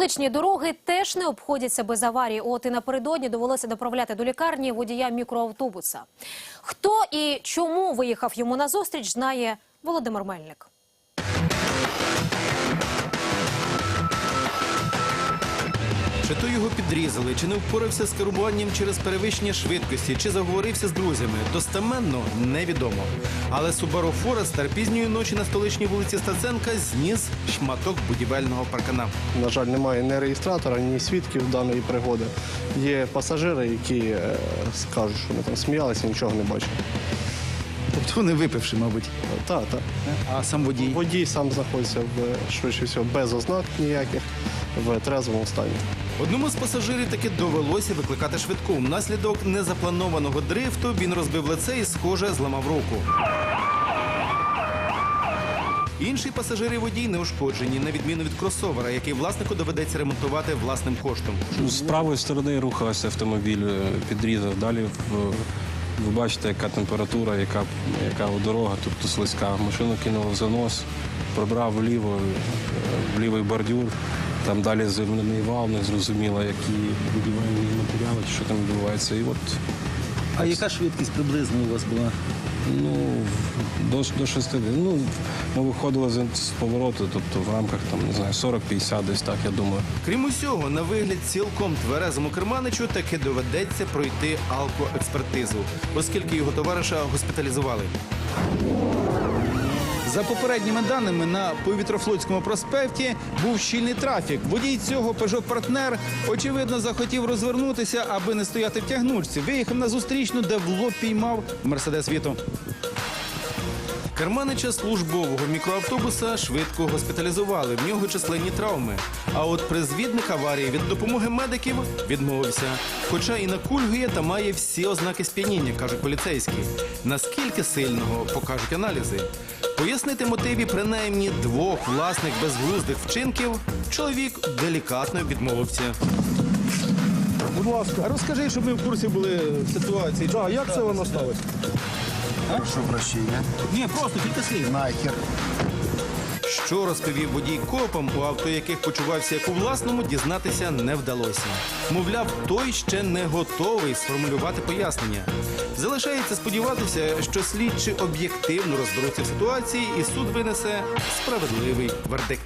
Столичні дороги теж не обходяться без аварій. От і напередодні довелося доправляти до лікарні водія мікроавтобуса. Хто і чому виїхав йому назустріч, знає Володимир Мельник. Чи то його підрізали, чи не впорався з керуванням через перевищення швидкості, чи заговорився з друзями, достеменно невідомо. Але Subaru Forester пізньої ночі на столичній вулиці Стаценка зніс шматок будівельного паркана. На жаль, немає ні реєстратора, ні свідків даної пригоди. Є пасажири, які е, скажуть, що вони там сміялися, нічого не бачили. Тобто вони випивши, мабуть. Так, так. А сам водій. Водій сам знаходиться в швидше всього без ознак ніяких в трезвому стані. Одному з пасажирів таки довелося викликати швидку. Внаслідок незапланованого дрифту він розбив лице і, схоже, зламав руку. Інший пасажир і водій не ушкоджені, на відміну від кросовера, який власнику доведеться ремонтувати власним коштом. З правої сторони рухався автомобіль, е, підрізав. Далі в- ви бачите, яка температура, яка, яка дорога, тобто слизька. Машину кинуло в занос, пробрав вліво, е, в лівий бордюр. Там далі земляний вал, не зрозуміло, які будівельні матеріали, що там відбувається. І от А яка швидкість приблизно у вас була? ну, до, до 60. Ну, ми виходили з, з повороту, тобто в рамках там, не знаю, 40-50 десь так, я думаю. Крім усього, на вигляд цілком тверезому керманичу таки доведеться пройти алкоекспертизу, оскільки його товариша госпіталізували. За попередніми даними на Повітрофлотському проспекті був щільний трафік. Водій цього Peugeot партнер очевидно захотів розвернутися, аби не стояти в тягнучці. Виїхав на зустрічну, де в лоб піймав Мерседес Віту. Керманича службового мікроавтобуса швидко госпіталізували. В нього численні травми. А от призвідник аварії від допомоги медиків відмовився. Хоча і накульгує та має всі ознаки сп'яніння, кажуть поліцейські. Наскільки сильного покажуть аналізи. Пояснити мотиві принаймні двох власних безглуздих вчинків чоловік делікатно відмовився. Будь ласка, розкажи, щоб ми в курсі були ситуації. Так, як це воно сталося? Прошу прощения. Ні, просто кілька слів. Нахер. Що розповів водій копам, у авто яких почувався як у власному, дізнатися не вдалося. Мовляв, той ще не готовий сформулювати пояснення. Залишається сподіватися, що слідчі об'єктивно розберуться в ситуації і суд винесе справедливий вердикт.